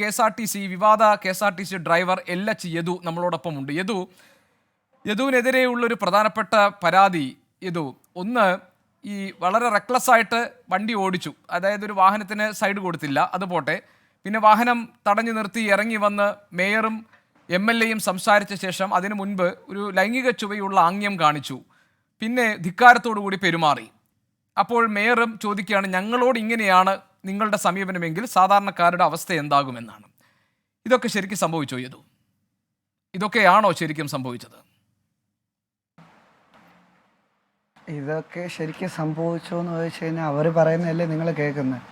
K S R T C വിവാദ K S R T C driver L H Yadu നമ്മളോടൊപ്പം ഉണ്ട്. യദു യദുവിനെതിരെയുള്ളൊരു പ്രധാനപ്പെട്ട പരാതി യദു. ഒന്ന് ഈ വളരെ റെക്ലസ് ആയിട്ട് വണ്ടി ഓടിച്ചു. അതായത് ഒരു വാഹനത്തിന് സൈഡ് കൊടുത്തില്ല. അത് പോട്ടെ. പിന്നെ വാഹനം തടഞ്ഞു നിർത്തി ഇറങ്ങി വന്ന് മേയറും എം എൽ എയും സംസാരിച്ച ശേഷം അതിനു മുൻപ് ഒരു ലൈംഗിക ചുവയുള്ള ആംഗ്യം കാണിച്ചു. പിന്നെ ധിക്കാരത്തോടു കൂടി പെരുമാറി. അപ്പോൾ മേയറും ചോദിക്കുകയാണ് ഞങ്ങളോട് ഇങ്ങനെയാണ് നിങ്ങളുടെ സമീപനമെങ്കിൽ സാധാരണക്കാരുടെ അവസ്ഥ എന്താകുമെന്നാണ്. ഇതൊക്കെ ശരിക്കും സംഭവിച്ചോ യതു ഇതൊക്കെയാണോ ശരിക്കും സംഭവിച്ചത്? ഇതൊക്കെ ശരിക്കും സംഭവിച്ചോ എന്ന് ചോദിച്ചു കഴിഞ്ഞാൽ അവർ പറയുന്നതല്ലേ നിങ്ങൾ കേൾക്കുന്നത്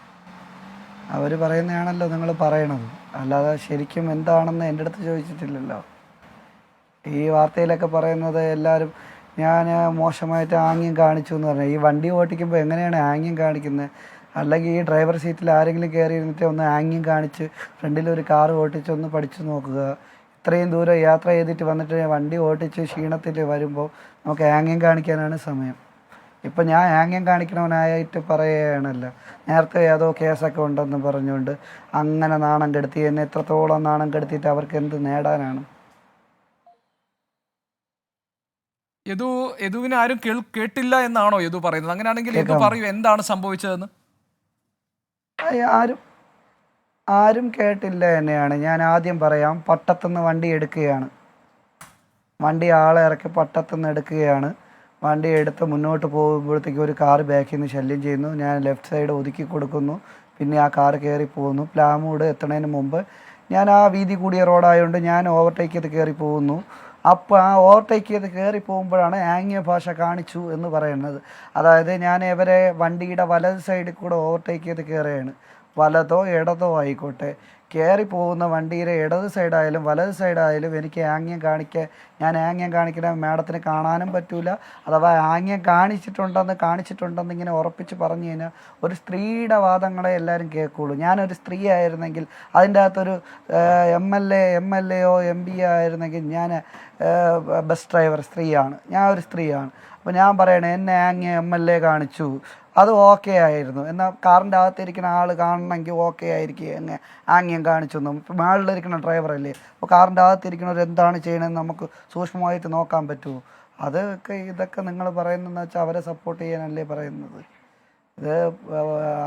അവർ പറയുന്നതാണല്ലോ നിങ്ങൾ പറയണത്. അല്ലാതെ ശരിക്കും എന്താണെന്ന് എന്റെ അടുത്ത് ചോദിച്ചിട്ടില്ലല്ലോ. ഈ വാർത്തയിലൊക്കെ പറയുന്നത് എല്ലാവരും ഞാൻ മോശമായിട്ട് ആംഗ്യം കാണിച്ചു എന്ന് പറഞ്ഞു. ഈ വണ്ടി ഓട്ടിക്കുമ്പോൾ എങ്ങനെയാണ് ആംഗ്യം കാണിക്കുന്നത് അല്ലെങ്കിൽ ഈ ഡ്രൈവർ സീറ്റിൽ ആരെങ്കിലും കയറി ഇരുന്നിട്ട് ഒന്ന് ആംഗ്യം കാണിച്ച് ഫ്രണ്ടിൽ ഒരു കാർ ഓട്ടിച്ച് ഒന്ന് പഠിച്ചു നോക്കുക. ഇത്രയും ദൂരം യാത്ര ചെയ്തിട്ട് വന്നിട്ട് വണ്ടി ഓട്ടിച്ച് ക്ഷീണത്തിൽ വരുമ്പോൾ നമുക്ക് ആംഗ്യം കാണിക്കാനാണ് സമയം. ഇപ്പം ഞാൻ ആംഗ്യം കാണിക്കണവനായിട്ട് പറയുകയാണല്ലോ നേരത്തെ ഏതോ കേസൊക്കെ ഉണ്ടെന്ന് പറഞ്ഞുകൊണ്ട് അങ്ങനെ നാണം കെടുത്തി. എന്നെ എത്രത്തോളം നാണം കെടുത്തിയിട്ട് അവർക്ക് എന്ത് നേടാനാണ്? യദു യദുവിനെ ആരും കേട്ടില്ല എന്നാണോ യദു പറയുന്നത്? അങ്ങനെയാണെങ്കിൽ യദു പറയൂ എന്താണ് സംഭവിച്ചതെന്ന്? ആരും ആരും കേട്ടില്ല എന്നെയാണ്. ഞാൻ ആദ്യം പറയാം പട്ടത്തുനിന്ന് വണ്ടി എടുക്കുകയാണ്. വണ്ടി ആളെ ഇറക്കി പട്ടത്തുനിന്ന് എടുക്കുകയാണ്. വണ്ടി എടുത്ത് മുന്നോട്ട് പോകുമ്പോഴത്തേക്ക് ഒരു കാറ് ബാക്കിൽ നിന്ന് ശല്യം ചെയ്യുന്നു. ഞാൻ ലെഫ്റ്റ് സൈഡ് ഒതുക്കി കൊടുക്കുന്നു. പിന്നെ ആ കാർ കയറി പോകുന്നു. പ്ലാമൂട് എത്തുന്നതിന് മുമ്പ് ഞാൻ ആ വീതി കൂടിയ റോഡായതുകൊണ്ട് ഞാൻ ഓവർടേക്ക് ചെയ്ത് കയറി പോകുന്നു. അപ്പോൾ ആ ഓവർടേക്ക് ചെയ്ത് കയറി പോകുമ്പോഴാണ് ആംഗ്യ ഭാഷ കാണിച്ചു എന്ന് പറയുന്നത്. അതായത് ഞാൻ ഇവരെ വണ്ടിയുടെ വലത് സൈഡിൽ കൂടെ ഓവർടേക്ക് ചെയ്ത് കയറുകയാണ് വലതോ ഇടതോ ആയിക്കോട്ടെ. കയറി പോകുന്ന വണ്ടിയുടെ ഇടത് സൈഡായാലും വലത് സൈഡായാലും എനിക്ക് ആംഗ്യം കാണിക്കാൻ ഞാൻ ആംഗ്യം കാണിക്കുന്ന മാഡത്തിന് കാണാനും പറ്റൂല. അഥവാ ആംഗ്യം കാണിച്ചിട്ടുണ്ടെന്ന് കാണിച്ചിട്ടുണ്ടെന്ന് ഇങ്ങനെ ഉറപ്പിച്ച് പറഞ്ഞു കഴിഞ്ഞാൽ ഒരു സ്ത്രീയുടെ വാദങ്ങളെ എല്ലാവരും കേൾക്കുള്ളൂ. ഞാനൊരു സ്ത്രീ ആയിരുന്നെങ്കിൽ അതിന്റെ അകത്തൊരു M L A M L എയോ M P ആയിരുന്നെങ്കിൽ ഞാൻ ബസ് ഡ്രൈവർ സ്ത്രീയാണ്. ഞാൻ ഒരു സ്ത്രീയാണ്. അപ്പോൾ ഞാൻ പറയണേ എന്നെ ആംഗ്യം എം എൽ എ കാണിച്ചു. അത് ഓക്കെ ആയിരുന്നു. എന്നാൽ കാറിന്റെ അകത്തിരിക്കുന്ന ആൾ കാണണമെങ്കിൽ ഓക്കെ ആയിരിക്കും. എങ്ങനെ ആംഗ്യം കാണിച്ചൊന്നും മേളിലിരിക്കുന്ന ഡ്രൈവറല്ലേ അപ്പോൾ കാറിന്റെ അകത്തിരിക്കുന്നവർ എന്താണ് ചെയ്യണമെന്ന് നമുക്ക് സൂക്ഷ്മമായിട്ട് നോക്കാൻ പറ്റുമോ അതൊക്കെ ഇതൊക്കെ നിങ്ങൾ പറയുന്നതെന്ന് വെച്ചാൽ അവരെ സപ്പോർട്ട് ചെയ്യാനല്ലേ പറയുന്നത്. ഇത്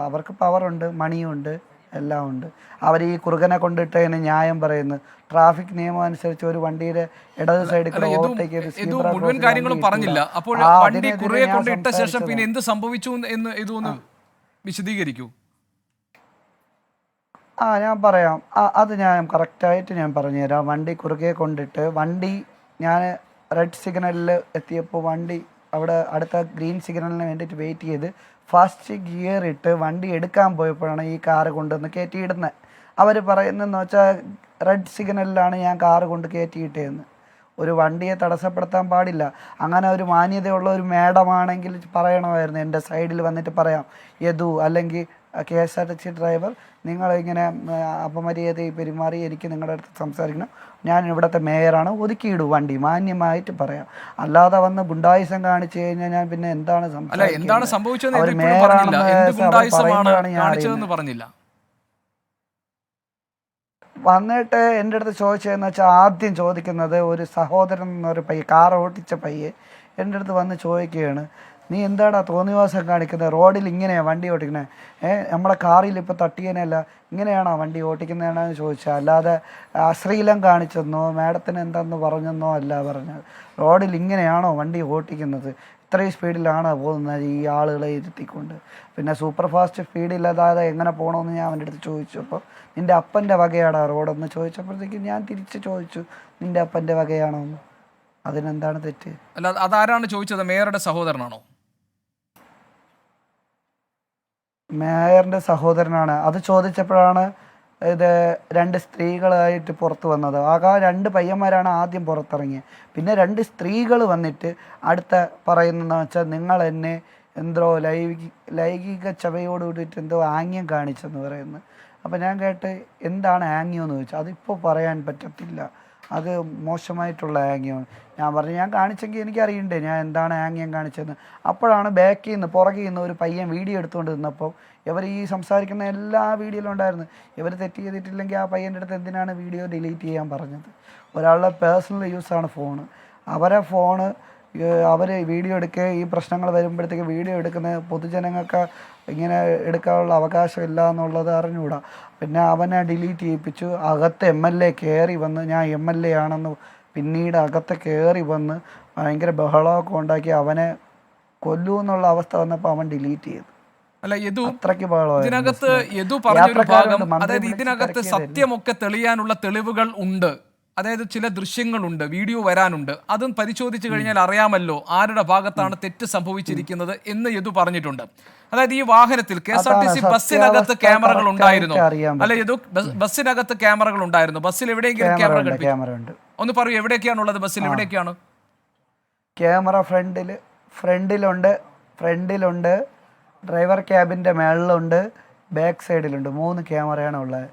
അവർക്ക് പവറുണ്ട് മണിയുണ്ട് എല്ലാം ഉണ്ട്. അവർ ഈ കുറുകനെ കൊണ്ടിട്ടതിന് ന്യായം പറയുന്നു. ട്രാഫിക് നിയമം അനുസരിച്ച് ഒരു വണ്ടിയുടെ ഇടത് സൈഡിൽ കൂടെ ചെയ്ത് മുഴുവൻ കാര്യങ്ങളും പറഞ്ഞില്ല. അപ്പോൾ വണ്ടി കുറുകെ ഞാൻ ശേഷം പിന്നെ എന്ത് സംഭവിച്ചു എന്ന് ഇതൊന്ന് വിശദീകരിക്കൂ. ആ ഞാൻ പറയാം. അത് ഞാൻ കറക്റ്റായിട്ട് ഞാൻ പറഞ്ഞുതരാം. വണ്ടി കുറുകെ കൊണ്ടിട്ട് വണ്ടി ഞാൻ റെഡ് സിഗ്നലിൽ എത്തിയപ്പോൾ വണ്ടി അവിടെ അടുത്ത ഗ്രീൻ സിഗ്നലിന് വേണ്ടിയിട്ട് വെയിറ്റ് ചെയ്ത് ഫസ്റ്റ് ഗിയർ ഇട്ട് വണ്ടി എടുക്കാൻ പോയപ്പോഴാണ് ഈ കാറ് കൊണ്ടുവന്ന് കയറ്റിയിടുന്നത്. അവർ പറയുന്നതെന്ന് വെച്ചാൽ റെഡ് സിഗ്നലിലാണ് ഞാൻ കാറ് കൊണ്ട് കയറ്റിയിട്ടതെന്ന് ഒരു വണ്ടിയെ തടസ്സപ്പെടുത്താൻ പാടില്ല. അങ്ങനെ ഒരു മാന്യതയുള്ള ഒരു മേഡമാണെങ്കിൽ പറയണമായിരുന്നു എന്റെ സൈഡിൽ വന്നിട്ട് പറയാം. യദു അല്ലെങ്കിൽ K S R T C driver. നിങ്ങളിങ്ങനെ അപമര്യാദയായി പെരുമാറി എനിക്ക് നിങ്ങളുടെ അടുത്ത് സംസാരിക്കണം. ഞാൻ ഇവിടുത്തെ മേയറാണ്. ഒതുക്കിയിടും വണ്ടി. മാന്യമായിട്ട് പറയാം. അല്ലാതെ വന്ന് ഗുണ്ടായുസം കാണിച്ചു കഴിഞ്ഞാൽ ഞാൻ പിന്നെ എന്താണ് അവർ മേയറാണെന്ന് കാണിച്ചതെന്ന് പറഞ്ഞില്ല. വന്നിട്ട് എന്റെ അടുത്ത് ചോദിച്ചതെന്ന് വെച്ചാൽ ആദ്യം ചോദിക്കുന്നത് ഒരു സഹോദരൻ എന്നൊരു പയ്യെ കാർ ഓടിച്ച പയ്യെ എന്റെ അടുത്ത് വന്ന് ചോദിക്കുകയാണ്. നീ എന്താടാ തോന്നിവാസം കാണിക്കുന്നത് റോഡിൽ ഇങ്ങനെയാണ് വണ്ടി ഓടിക്കുന്നത് ഏ നമ്മുടെ കാറിൽ ഇപ്പോൾ തട്ടിയനല്ല ഇങ്ങനെയാണോ വണ്ടി ഓടിക്കുന്നതെന്ന് ചോദിച്ചാൽ അല്ലാതെ അശ്രീലം കാണിച്ചെന്നോ മാഡത്തിന് എന്താന്ന് പറഞ്ഞെന്നോ അല്ല പറഞ്ഞത്. റോഡിൽ ഇങ്ങനെയാണോ വണ്ടി ഓടിക്കുന്നത് ഇത്രയും സ്പീഡിലാണ് പോകുന്നത് ഈ ആളുകളെ ഇരുത്തിക്കൊണ്ട്? പിന്നെ സൂപ്പർ ഫാസ്റ്റ് സ്പീഡില്ലാതെ എങ്ങനെ പോകണമെന്ന് ഞാൻ അവന്റെ അടുത്ത് ചോദിച്ചപ്പോൾ നിന്റെ അപ്പന്റെ വകയാടാ റോഡെന്ന് ചോദിച്ചപ്പോഴത്തേക്കും ഞാൻ തിരിച്ച് ചോദിച്ചു നിന്റെ അപ്പന്റെ വകയാണോ അതിനെന്താണ് തെറ്റ്? അല്ല അതാരാണ് ചോദിച്ചത്? മേയറുടെ സഹോദരനാണോ? മേയറിന്റെ സഹോദരനാണ്. അത് ചോദിച്ചപ്പോഴാണ് ഇത് രണ്ട് സ്ത്രീകളായിട്ട് പുറത്ത് വന്നത്. ആകെ രണ്ട് പയ്യന്മാരാണ് ആദ്യം പുറത്തിറങ്ങിയത് പിന്നെ രണ്ട് സ്ത്രീകൾ വന്നിട്ട് അടുത്ത പറയുന്നതെന്ന് വെച്ചാൽ നിങ്ങൾ എന്നെ എന്തോ ലൈംഗി ലൈംഗിക ചവയോട് കൂടിയിട്ട് എന്തോ ആംഗ്യം കാണിച്ചെന്ന് പറയുന്നു. അപ്പോൾ ഞാൻ കേട്ട് എന്താണ് ആംഗ്യം എന്ന് ചോദിച്ചാൽ അതിപ്പോൾ പറയാൻ പറ്റത്തില്ല. അത് മോശമായിട്ടുള്ള ആംഗ്യമാണ് ഞാൻ പറഞ്ഞു ഞാൻ കാണിച്ചെങ്കിൽ എനിക്കറിയണ്ടേ ഞാൻ എന്താണ് ആംഗ്യം കാണിച്ചതെന്ന്? അപ്പോഴാണ് ബാക്കിൽ നിന്ന് പുറകിൽ നിന്ന് ഒരു പയ്യൻ വീഡിയോ എടുത്തുകൊണ്ട് നിന്നപ്പോൾ ഇവർ ഈ സംസാരിക്കുന്ന എല്ലാ വീഡിയോയിലും ഉണ്ടായിരുന്നു. ഇവർ തെറ്റ് ചെയ്തിട്ടില്ലെങ്കിൽ ആ പയ്യന്റെ അടുത്ത് എന്തിനാണ് വീഡിയോ ഡിലീറ്റ് ചെയ്യാൻ പറഞ്ഞത്? ഒരാളുടെ പേഴ്സണൽ യൂസാണ് ഫോണ്. അവരെ ഫോണ് അവർ വീഡിയോ എടുക്കുക ഈ പ്രശ്നങ്ങൾ വരുമ്പോഴത്തേക്ക് വീഡിയോ എടുക്കുന്ന പൊതുജനങ്ങൾക്ക് ഇങ്ങനെ എടുക്കാനുള്ള അവകാശം ഇല്ല എന്നുള്ളത് അറിഞ്ഞുകൂടാ. പിന്നെ അവനെ ഡിലീറ്റ് ചെയ്യിപ്പിച്ചു. അകത്ത് എം എൽ എ കയറി വന്ന് ഞാൻ എം എൽ എ ആണെന്ന് പിന്നീട് അകത്ത് കയറി വന്ന് ഭയങ്കര ബഹളമൊക്കെ ഉണ്ടാക്കി അവനെ കൊല്ലൂ എന്നുള്ള അവസ്ഥ വന്നപ്പോൾ അവൻ ഡിലീറ്റ് ചെയ്തു. അല്ല യദു ഇതിനകത്ത് യദു പറഞ്ഞൊരു ഭാഗം അതായത് ഇതിനകത്ത് സത്യമൊക്കെ തെളിയാനുള്ള തെളിവുകൾ ഉണ്ട്. അതായത് ചില ദൃശ്യങ്ങളുണ്ട് വീഡിയോ വരാനുണ്ട്. അതും പരിശോധിച്ചു കഴിഞ്ഞാൽ അറിയാമല്ലോ ആരുടെ ഭാഗത്താണ് തെറ്റ് സംഭവിച്ചിരിക്കുന്നത് എന്ന് യദു പറഞ്ഞിട്ടുണ്ട്. അതായത് ഈ വാഹനത്തിൽ K S R T C ബസ്സിനകത്ത് ക്യാമറകൾ ഉണ്ടായിരുന്നു. അല്ലെ യദു? ബസ്സിനകത്ത് ക്യാമറകൾ ഉണ്ടായിരുന്നു. ബസ്സിൽ എവിടെയെങ്കിലും ക്യാമറ ഉണ്ട് ഒന്ന് പറയൂ എവിടെയൊക്കെയാണുള്ളത് ബസ്സിൽ? എവിടെയൊക്കെയാണ് ക്യാമറ ഫ്രണ്ടിൽ ഫ്രണ്ടിലുണ്ട് ഫ്രണ്ടിലുണ്ട് ഡ്രൈവർ ക്യാബിന്റെ മേളിലുണ്ട് ബാക്ക് സൈഡിലുണ്ട്. മൂന്ന് ക്യാമറയാണ് ഉള്ളത്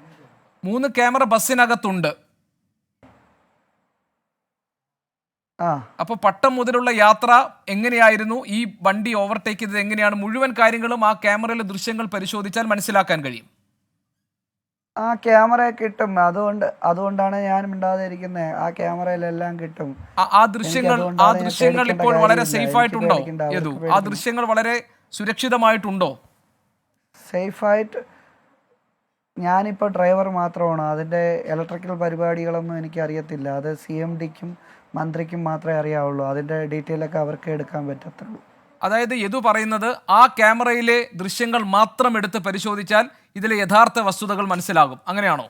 മൂന്ന് ക്യാമറ ബസ്സിനകത്തുണ്ട്. ആ. അപ്പോൾ പട്ടം മുതലുള്ള യാത്ര എങ്ങനെയായിരുന്നു? ഈ വണ്ടി ഓവർടേക്ക് ചെയ്തത് എങ്ങനെയാണ്? മുഴുവൻ കാര്യങ്ങളും ആ ക്യാമറയിലെ ദൃശ്യങ്ങൾ പരിശോധിച്ചാൽ മനസ്സിലാക്കാൻ കഴിയും. ആ ക്യാമറ കിട്ടും. അതുകൊണ്ട് അതുകൊണ്ടാണ് ഞാൻ മിണ്ടാതെ ഇരിക്കുന്നത് ആ ക്യാമറയിലെല്ലാം കിട്ടും. ആ- ദൃശ്യങ്ങൾ ആ ദൃശ്യങ്ങൾ ഇപ്പോൾ വളരെ സേഫ് ആയിട്ടുണ്ടോ? ആ ദൃശ്യങ്ങൾ വളരെ സുരക്ഷിതമായിട്ടുണ്ടോ? സേഫായിട്ട് ഞാനിപ്പോൾ ഡ്രൈവർ മാത്രമാണ്. അതിന്റെ ഇലക്ട്രിക്കൽ പരിപാടികളൊന്നും എനിക്ക് അറിയത്തില്ല അത് സി എം ഡിക്കും മന്ത്രിക്കും മാത്രമേ അറിയാവുള്ളൂ. അതിന്റെ ഡീറ്റെയിൽ ഒക്കെ അവർക്ക് എടുക്കാൻ പറ്റത്തുള്ളൂ. അതായത് യദു പറയുന്നത് ആ ക്യാമറയിലെ ദൃശ്യങ്ങൾ മാത്രം എടുത്ത് പരിശോധിച്ചാൽ ഇതിലെ യഥാർത്ഥ വസ്തുതകൾ മനസ്സിലാകും. അങ്ങനെയാണോ?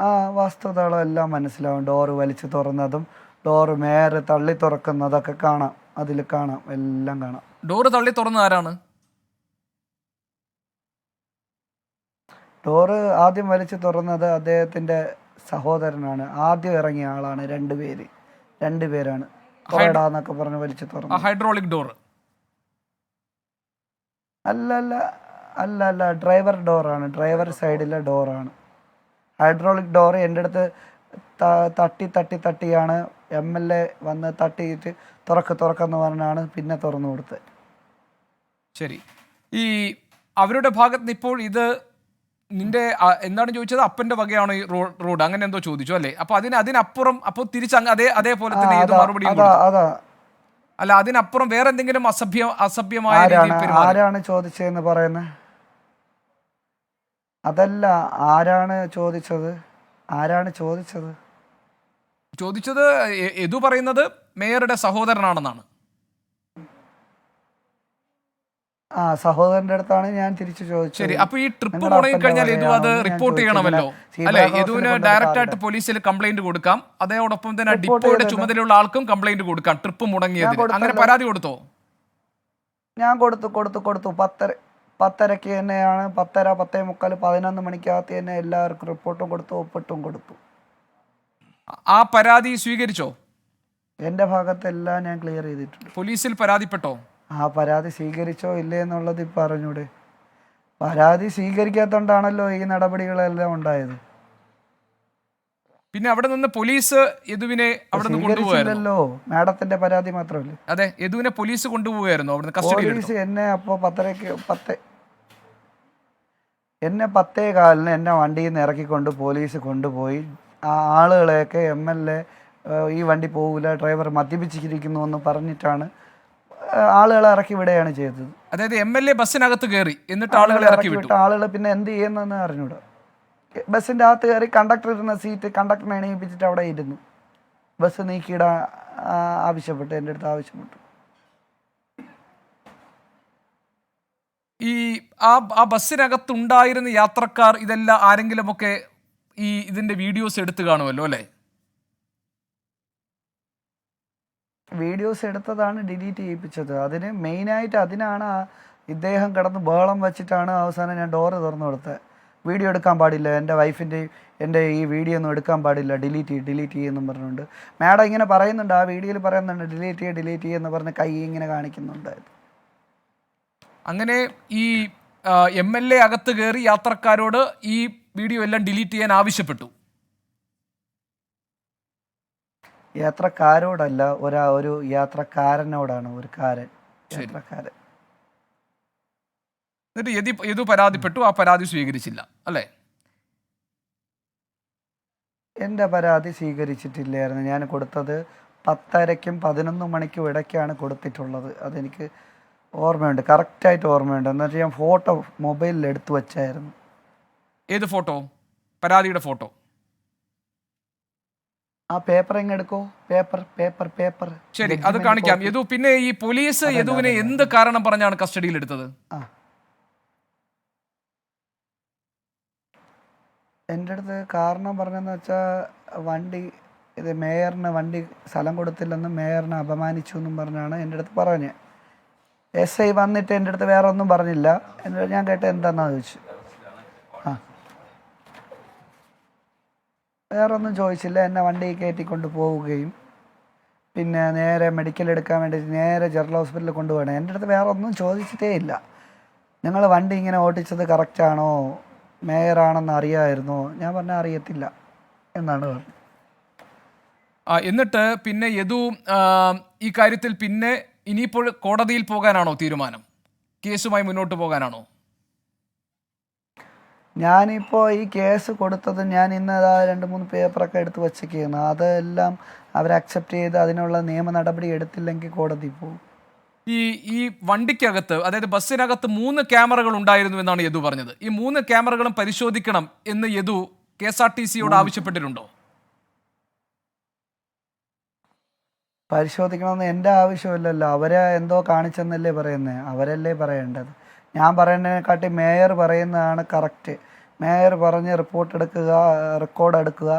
ആ വസ്തുതകളെല്ലാം മനസ്സിലാവും. ഡോറ് വലിച്ചു തുറന്നതും ഡോറ് മേരെ തള്ളി തുറക്കുന്നതൊക്കെ കാണാം. അതിൽ കാണാം. എല്ലാം കാണാം. ഡോറ് തള്ളി തുറന്ന ആരാണ്? ഡോറ് ആദ്യം വലിച്ചു തുറന്നത് അദ്ദേഹത്തിന്റെ സഹോദരനാണ്. ആദ്യം ഇറങ്ങിയ ആളാണ് രണ്ടുപേര് രണ്ടുപേരാണ് തുറടാന്നൊക്കെ പറഞ്ഞ് വലിച്ചു തുറന്നു ഹൈഡ്രോളിക് ഡോർ അല്ല അല്ല അല്ല അല്ല ഡ്രൈവർ ഡോറാണ്. ഡ്രൈവർ സൈഡിലെ ഡോറാണ്. ഹൈഡ്രോളിക് ഡോർ എന്റെ അടുത്ത് തട്ടി തട്ടി തട്ടിയാണ്. എം എൽ എ വന്ന് തട്ടിയിട്ട് തുറക്ക് തുറക്കെന്ന് പറഞ്ഞാണ് പിന്നെ തുറന്നു കൊടുത്തത്. ശരി. ഈ അവരുടെ ഭാഗത്ത് ഇപ്പോൾ ഇത് നിന്റെ എന്താണ് ചോദിച്ചത്? അപ്പന്റെ വകയാണോ ഈ റോഡ്? അങ്ങനെ എന്തോ ചോദിച്ചു അല്ലേ? അപ്പൊ അതിന് അതിനപ്പുറം അപ്പൊ തിരിച്ച് അതെ അതേ അതേപോലെ തന്നെ ഏത് മറുപടി അല്ല അതിനപ്പുറം വേറെ എന്തെങ്കിലും അസഭ്യ അസഭ്യമായ ആരാണ് ചോദിച്ചതെന്ന് പറയുന്നത് അതല്ല ആരാണ് ചോദിച്ചത്? ആരാണ് ചോദിച്ചത്? ചോദിച്ചത് എതു പറയുന്നത്? മേയറുടെ സഹോദരനാണെന്നാണ്. ആ സഹോദരന്റെ അടുത്താണ് ഞാൻ തിരിച്ചു ചോദിച്ചത്. ശരി അപ്പൊ ഈ ട്രിപ്പ് മുടങ്ങി കഴിഞ്ഞാൽ യദു അത് റിപ്പോർട്ട് ചെയ്യണമല്ലോ. അല്ലെ യദുവിന് ഡയറക്റ്റ് ആയിട്ട് പോലീസിൽ കംപ്ലൈന്റ് കൊടുക്കാം. അതോടൊപ്പം തന്നെ ഡിപ്പോയുടെ ചുമതലയുള്ള ആൾക്കും കംപ്ലൈന്റ് കൊടുക്കാം. ട്രിപ്പ് മുടങ്ങിയത്. അങ്ങനെ പരാതി കൊടുത്തോ? ഞാൻ കൊടുത്തു കൊടുത്തു കൊടുത്തു. പത്തര പത്തരക്ക് തന്നെയാണ്. പത്തര പത്തേ മുക്കാൽ പതിനൊന്ന് മണിക്കകത്ത് തന്നെ എല്ലാവർക്കും റിപ്പോർട്ടും കൊടുത്തു ഒപ്പിട്ടും കൊടുത്തു. ആ പരാതി സ്വീകരിച്ചോ? എന്റെ ഭാഗത്തെല്ലാം ഞാൻ ക്ലിയർ ചെയ്തിട്ടുണ്ട്. പോലീസിൽ പരാതിപ്പെട്ടോ? ആ പരാതി സ്വീകരിച്ചോ ഇല്ലേ എന്നുള്ളത് ഇപ്പം അറിഞ്ഞൂടെ? പരാതി സ്വീകരിക്കാത്തോണ്ടാണല്ലോ ഈ നടപടികളെല്ലാം ഉണ്ടായത്. പിന്നെ അവിടെ നിന്ന് പോലീസ് യദുവിനെ അവിടെ നിന്ന് കൊണ്ടുപോയല്ലോ മാഡത്തിന്റെ പരാതി മാത്രമല്ല? അതെ യദുവിനെ പോലീസ് കൊണ്ടുപോകുമായിരുന്നു അവിടെ പോലീസ് എന്നെ അപ്പോൾ പത്തരക്ക് പത്ത് എന്നെ പത്തേ കാലിന് എന്നെ വണ്ടിയിൽ നിന്ന് ഇറക്കിക്കൊണ്ട് പോലീസ് കൊണ്ടുപോയി. ആ ആളുകളെയൊക്കെ എം എൽ എ ഈ വണ്ടി പോകില്ല ഡ്രൈവർ മദ്യപിച്ചിരിക്കുന്നു എന്ന് പറഞ്ഞിട്ടാണ് ആളുകളെ ഇറക്കി വിടുകയാണ് ചെയ്തത്. അതായത് എം എൽ എ ബസ്സിനകത്ത് കയറി എന്നിട്ട് ആളുകളെ ഇറക്കി വിട്ടു. ആളുകൾ പിന്നെ എന്ത് ചെയ്യുന്നെന്ന് അറിഞ്ഞൂടാ. ബസ്സിന്റെ അകത്ത് കയറി കണ്ടക്ടർ ഇരുന്ന സീറ്റ് കണ്ടക്ടറിനെ എണീപ്പിച്ചിട്ട് അവിടെ ഇരുന്നു. ബസ് നീക്കിയിടാൻ ആവശ്യപ്പെട്ടു എന്റെ അടുത്ത് ആവശ്യപ്പെട്ടു. ഈ ആ ആ ബസ്സിനകത്ത് ഉണ്ടായിരുന്ന യാത്രക്കാർ ഇതെല്ലാം ആരെങ്കിലുമൊക്കെ ഈ ഇതിന്റെ വീഡിയോസ് എടുത്തു കാണുമല്ലോ അല്ലേ? വീഡിയോസ് എടുത്തതാണ് ഡിലീറ്റ് ചെയ്യിപ്പിച്ചത്. അതിന് മെയിനായിട്ട് അതിനാണ് ഇദ്ദേഹം കിടന്ന് ബഹളം വെച്ചിട്ടാണ് അവസാനം ഞാൻ ഡോറ് തുറന്നു കൊടുത്തത്. വീഡിയോ എടുക്കാൻ പാടില്ല. എന്റെ വൈഫിന്റെ എന്റെ ഈ വീഡിയോ ഒന്നും എടുക്കാൻ പാടില്ല. ഡിലീറ്റ് ചെയ്യും ഡിലീറ്റ് ചെയ്യുമെന്നും പറഞ്ഞുകൊണ്ട്. മാഡം ഇങ്ങനെ പറയുന്നുണ്ട്. ആ വീഡിയോയിൽ പറയുന്നുണ്ട് ഡിലീറ്റ് ചെയ്യുക ഡിലീറ്റ് ചെയ്യുക എന്ന് പറഞ്ഞ് കൈ ഇങ്ങനെ കാണിക്കുന്നുണ്ട്. അങ്ങനെ ഈ എം എൽ എ അകത്ത് കയറി യാത്രക്കാരോട് ഈ വീഡിയോ എല്ലാം ഡിലീറ്റ് ചെയ്യാൻ ആവശ്യപ്പെട്ടു. യാത്രക്കാരോടല്ല ഒരാ ഒരു യാത്രക്കാരനോടാണ് ഒരു കാരൻ. യാത്രക്കാരൻ. എന്നിട്ട് യതി പരാതിപ്പെട്ടു ആ പരാതി സ്വീകരിച്ചില്ല അല്ലേ? എന്റെ പരാതി സ്വീകരിച്ചിട്ടില്ലായിരുന്നു. ഞാൻ കൊടുത്തത് പത്തരയ്ക്കും പതിനൊന്ന് മണിക്കും ഇടയ്ക്കാണ് കൊടുത്തിട്ടുള്ളത്. അതെനിക്ക് ഓർമ്മയുണ്ട് കറക്റ്റായിട്ട് ഓർമ്മയുണ്ട്. എന്നുവെച്ചാൽ ഞാൻ ഫോട്ടോ മൊബൈലിൽ എടുത്തു വെച്ചായിരുന്നു. ഏത് ഫോട്ടോ? പരാതിയുടെ ഫോട്ടോ? ആ പേപ്പർ എങ്ങെടുക്കോ പേപ്പർ പേപ്പർ പേപ്പർ ശരി അത് കാണിക്കാം. യദു പിന്നെ ഈ പോലീസ് യദുവിനെ എന്ത് കാരണം പറഞ്ഞാണ് കസ്റ്റഡിയിൽ എടുത്തത്? എന്റെ അടുത്ത് കാരണം പറഞ്ഞതെന്ന് വെച്ചാൽ വണ്ടി ഇത് മേയറിന് വണ്ടി സ്ഥലം കൊടുത്തില്ലെന്നും മേയറിനെ അപമാനിച്ചു എന്നും പറഞ്ഞാണ് എന്റെ അടുത്ത് പറഞ്ഞത് എസ് ഐ വന്നിട്ട് എന്റെ അടുത്ത് വേറെ ഒന്നും പറഞ്ഞില്ല. എന്നിട്ട് ഞാൻ കേട്ട എന്താണെന്ന് ചോദിച്ചു വേറെ ഒന്നും ചോദിച്ചില്ല. എന്നെ വണ്ടി കയറ്റിക്കൊണ്ട് പോവുകയും. പിന്നെ നേരെ മെഡിക്കൽ എടുക്കാൻ വേണ്ടി നേരെ ജനറൽ ഹോസ്പിറ്റലിൽ കൊണ്ടുപോകണം എന്റെ അടുത്ത് വേറെ ഒന്നും ചോദിച്ചിട്ടേ ഇല്ല. നിങ്ങൾ വണ്ടി ഇങ്ങനെ ഓടിച്ചത് കറക്റ്റാണോ മേയറാണെന്ന് അറിയാമായിരുന്നോ ഞാൻ പറഞ്ഞാൽ അറിയത്തില്ല എന്നാണ് പറഞ്ഞത്. എന്നിട്ട് പിന്നെ യദു ഈ കാര്യത്തിൽ പിന്നെ ഇനിയിപ്പോൾ കോടതിയിൽ പോകാനാണോ തീരുമാനം? കേസുമായി മുന്നോട്ട് പോകാനാണോ? ഞാനിപ്പോൾ ഈ കേസ് കൊടുത്തത് ഞാൻ ഇന്ന് അതാ രണ്ട് മൂന്ന് പേപ്പറൊക്കെ എടുത്ത് വച്ചേക്കുന്നു അതെല്ലാം അവർ അക്സെപ്റ്റ് ചെയ്ത് അതിനുള്ള നിയമ നടപടി എടുത്തില്ലെങ്കിൽ കോടതി പോകും. ഈ ഈ വണ്ടിക്കകത്ത് അതായത് ബസ്സിനകത്ത് മൂന്ന് ക്യാമറകൾ ഉണ്ടായിരുന്നു എന്നാണ് യദു പറഞ്ഞത്. ഈ മൂന്ന് ക്യാമറകളും പരിശോധിക്കണം എന്ന് Yadu K S R T സിയോട് ആവശ്യപ്പെട്ടിട്ടുണ്ടോ? പരിശോധിക്കണമെന്ന് എന്റെ ആവശ്യമില്ലല്ലോ. അവരെ എന്തോ കാണിച്ചെന്നല്ലേ പറയുന്നത് അവരല്ലേ പറയേണ്ടത്? ഞാൻ പറയുന്നതിനെക്കാട്ടി മേയർ പറയുന്നതാണ് കറക്റ്റ് മേയർ പറഞ്ഞ് റിപ്പോർട്ട് എടുക്കുക റെക്കോർഡ് എടുക്കുക.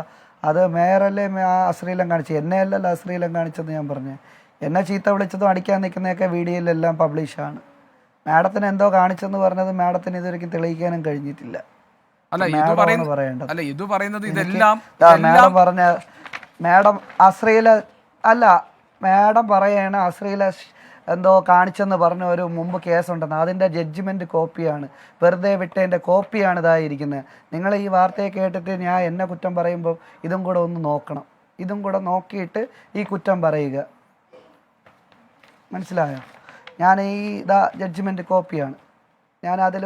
അത് മേയറല്ലേ ആ അശ്ലീലം കാണിച്ചത് എന്നെ അല്ലല്ലോ അശ്ലീലം കാണിച്ചത് ഞാൻ പറഞ്ഞു. എന്നെ ചീത്ത വിളിച്ചതും അടിക്കാൻ നിൽക്കുന്നതൊക്കെ വീഡിയോയിലെല്ലാം പബ്ലിഷാണ് മാഡത്തിന് എന്തോ കാണിച്ചെന്ന് പറഞ്ഞത് മാഡത്തിന് ഇതുവരെയ്ക്കും തെളിയിക്കാനും കഴിഞ്ഞിട്ടില്ല. അല്ല പറയുന്നത് അല്ല പറയുന്നത് ഇതെല്ലാം മാഡം അശ്രീല മാഡം അശ്ലീല അല്ല മാഡം പറയാണ് അശ്ലീല ഷ് എന്തോ കാണിച്ചെന്ന് പറഞ്ഞ ഒരു മുമ്പ് കേസുണ്ടെന്ന്. അതിന്റെ ജഡ്ജ്മെന്റ് കോപ്പിയാണ് വെറുതെ വിട്ടതിന്റെ കോപ്പിയാണ് ഇതായിരിക്കുന്നത് നിങ്ങൾ ഈ വാർത്തയെ കേട്ടിട്ട് ഞാൻ എന്നെ കുറ്റം പറയുമ്പോൾ ഇതും കൂടെ ഒന്ന് നോക്കണം. ഇതും കൂടെ നോക്കിയിട്ട് ഈ കുറ്റം പറയുക. മനസ്സിലായോ? ഞാൻ ഈ ഇതാ ജഡ്ജ്മെന്റ് കോപ്പിയാണ് ഞാൻ അതിൽ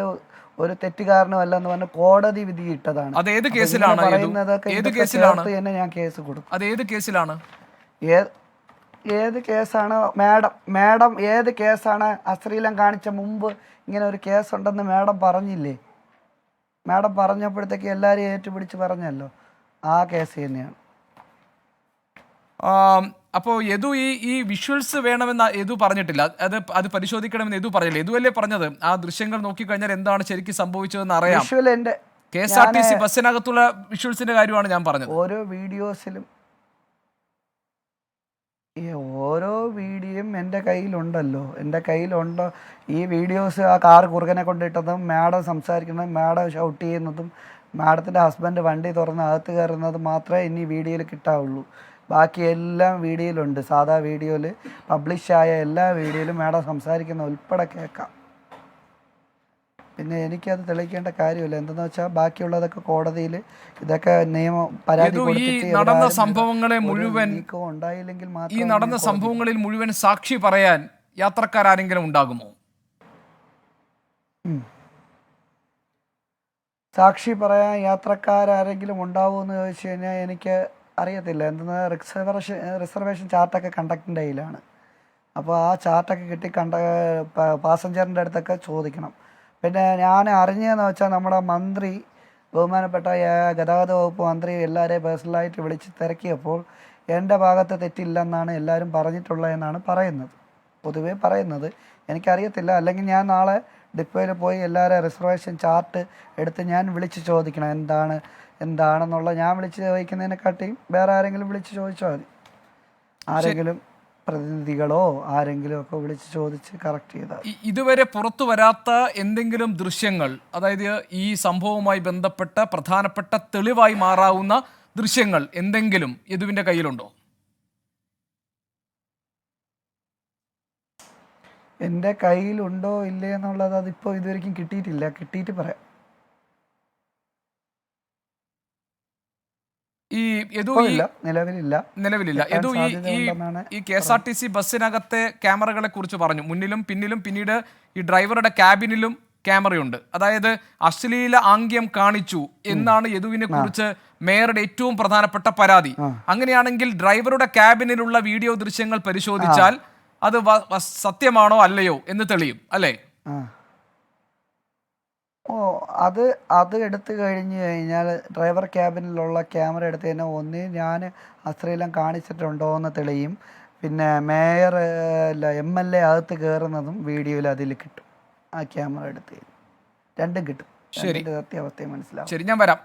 ഒരു തെറ്റുകാരനും അല്ലെന്ന് പറഞ്ഞ് കോടതി വിധി ഇട്ടതാണ് അത് ഏത് കേസിലാണ്? പറയുന്നതൊക്കെ ഞാൻ കേസ് കൊടുക്കും. അത് ഏത് കേസിലാണ്? ഏത് കേസാണ് മാഡം മാഡം ഏത് കേസാണ് അശ്ലീലം കാണിച്ച മുമ്പ് ഇങ്ങനെ ഒരു കേസുണ്ടെന്ന് മാഡം പറഞ്ഞില്ലേ? മാഡം പറഞ്ഞപ്പോഴത്തേക്ക് എല്ലാവരും ഏറ്റുപിടിച്ച് പറഞ്ഞല്ലോ ആ കേസ് തന്നെയാണ്. അപ്പോൾ അപ്പോ യദു ഈ ഈ വിഷ്വൽസ് വേണമെന്ന് യദു പറഞ്ഞിട്ടില്ല. അത് അത് പരിശോധിക്കണമെന്ന് യദു പറഞ്ഞില്ല? യദു അല്ലേ പറഞ്ഞത്? ആ ദൃശ്യങ്ങൾ നോക്കിക്കഴിഞ്ഞാൽ എന്താണ് ശരിക്കും സംഭവിച്ചതെന്ന് അറിയാം. K S R T C ബസ്സിനകത്തുള്ള വിഷ്വൽസിന്റെ കാര്യമാണ് ഞാൻ പറഞ്ഞത്. ഓരോ വീഡിയോസിലും ഈ ഓരോ വീഡിയോയും എന്റെ കയ്യിലുണ്ടല്ലോ. എന്റെ കയ്യിലുണ്ടോ ഈ വീഡിയോസ് ആ കാർ കുറുകനെ കൊണ്ടിട്ടതും മാഡം സംസാരിക്കുന്നതും മാഡം ഷൗട്ട് ചെയ്യുന്നതും മാഡത്തിന്റെ ഹസ്ബൻഡ് വണ്ടി തുറന്ന് അകത്ത് കയറുന്നത് മാത്രമേ ഇനി വീഡിയോയിൽ കിട്ടാവുള്ളൂ. ബാക്കി എല്ലാം വീഡിയോയിലുണ്ട്. സാധാ വീഡിയോയിൽ പബ്ലിഷായ എല്ലാ വീഡിയോയിലും മാഡം സംസാരിക്കുന്ന ഉൾപ്പെടെ കേൾക്കാം. പിന്നെ എനിക്കത് തെളിയിക്കേണ്ട കാര്യമില്ല. എന്തെന്ന് വെച്ചാൽ ബാക്കിയുള്ളതൊക്കെ കോടതിയിൽ ഇതൊക്കെ നിയമം പരാതി ഈ നടന്ന സംഭവങ്ങളെ മുഴുവൻ ഉണ്ടായില്ലെങ്കിൽ ഈ നടന്ന സംഭവങ്ങളിൽ മുഴുവൻ സാക്ഷി പറയാൻ യാത്രക്കാരെങ്കിലും ഉണ്ടാകുമോ. സാക്ഷി പറയാൻ യാത്രക്കാരെങ്കിലും ഉണ്ടാവുമെന്ന് ചോദിച്ചു കഴിഞ്ഞാൽ എനിക്ക് അറിയത്തില്ല. എന്തെന്നാൽ റിസർവേഷൻ റിസർവേഷൻ ചാർട്ടൊക്കെ കണ്ടക്ടിന്റെ കയ്യിലാണ്. അപ്പോൾ ആ ചാർട്ടൊക്കെ കിട്ടി കണ്ട പാസഞ്ചറിന്റെ അടുത്തൊക്കെ ചോദിക്കണം. പിന്നെ ഞാൻ അറിഞ്ഞതെന്ന് വെച്ചാൽ നമ്മുടെ മന്ത്രി ബഹുമാനപ്പെട്ട ഗതാഗത വകുപ്പ് മന്ത്രി എല്ലാവരെയും പേഴ്സണലായിട്ട് വിളിച്ച് തിരക്കിയപ്പോൾ എന്റെ ഭാഗത്ത് തെറ്റില്ലെന്നാണ് എല്ലാവരും പറഞ്ഞിട്ടുള്ളതെന്നാണ് പറയുന്നത്. പൊതുവേ പറയുന്നത്. എനിക്കറിയത്തില്ല. അല്ലെങ്കിൽ ഞാൻ നാളെ ഡിപ്പോയിൽ പോയി എല്ലാവരും റിസർവേഷൻ ചാർട്ട് എടുത്ത് ഞാൻ വിളിച്ച് ചോദിക്കണം. എന്താണ് എന്താണെന്നുള്ള ഞാൻ വിളിച്ച് ചോദിക്കുന്നതിനെക്കാട്ടിയും വേറെ ആരെങ്കിലും വിളിച്ച് ചോദിച്ചാൽ മതി. ആരെങ്കിലും പ്രതിനിധികളോ ആരെങ്കിലും ഒക്കെ വിളിച്ച് ചോദിച്ച് കറക്റ്റ് ചെയ്താൽ ഇ- ഇതുവരെ പുറത്തു വരാത്ത എന്തെങ്കിലും ദൃശ്യങ്ങൾ അതായത് ഈ സംഭവവുമായി ബന്ധപ്പെട്ട പ്രധാനപ്പെട്ട തെളിവായി മാറാവുന്ന ദൃശ്യങ്ങൾ എന്തെങ്കിലും യദുവിന്റെ കയ്യിലുണ്ടോ? എന്റെ കയ്യിലുണ്ടോ ഇല്ലേ എന്നുള്ളത് അതിപ്പോൾ ഇതുവരെയും കിട്ടിയിട്ടില്ല. കിട്ടിയിട്ട് പറയാം. ഈ നിലവിലില്ല. നിലവിലില്ല. യദു ഈ ഈ K S R T C ബസ്സിനകത്തെ ക്യാമറകളെ കുറിച്ച് പറഞ്ഞു. മുന്നിലും പിന്നിലും പിന്നീട് ഈ ഡ്രൈവറുടെ ക്യാബിനിലും ക്യാമറയുണ്ട്. അതായത് അശ്ലീല ആംഗ്യം കാണിച്ചു എന്നാണ് യദുവിനെ കുറിച്ച് മേയറുടെ ഏറ്റവും പ്രധാനപ്പെട്ട പരാതി. അങ്ങനെയാണെങ്കിൽ ഡ്രൈവറുടെ ക്യാബിനിലുള്ള വീഡിയോ ദൃശ്യങ്ങൾ പരിശോധിച്ചാൽ അത് സത്യമാണോ അല്ലയോ എന്ന് തെളിയും. അല്ലേ? ഓ അത് അത് എടുത്തു കഴിഞ്ഞു കഴിഞ്ഞാൽ ഡ്രൈവർ ക്യാബിനിലുള്ള ക്യാമറ എടുത്ത് കഴിഞ്ഞാൽ ഒന്ന് ഞാൻ അശ്ലീലം കാണിച്ചിട്ടുണ്ടോ എന്ന് തെളിയും. പിന്നെ മേയർ അല്ല എം എൽ എ അകത്ത് കയറുന്നതും വീഡിയോയിൽ അതിൽ കിട്ടും. ആ ക്യാമറ എടുത്ത് കഴിഞ്ഞു. രണ്ടും കിട്ടും. ശരി. സത്യാവസ്ഥയും മനസ്സിലാവും. ശരി ഞാൻ വരാം.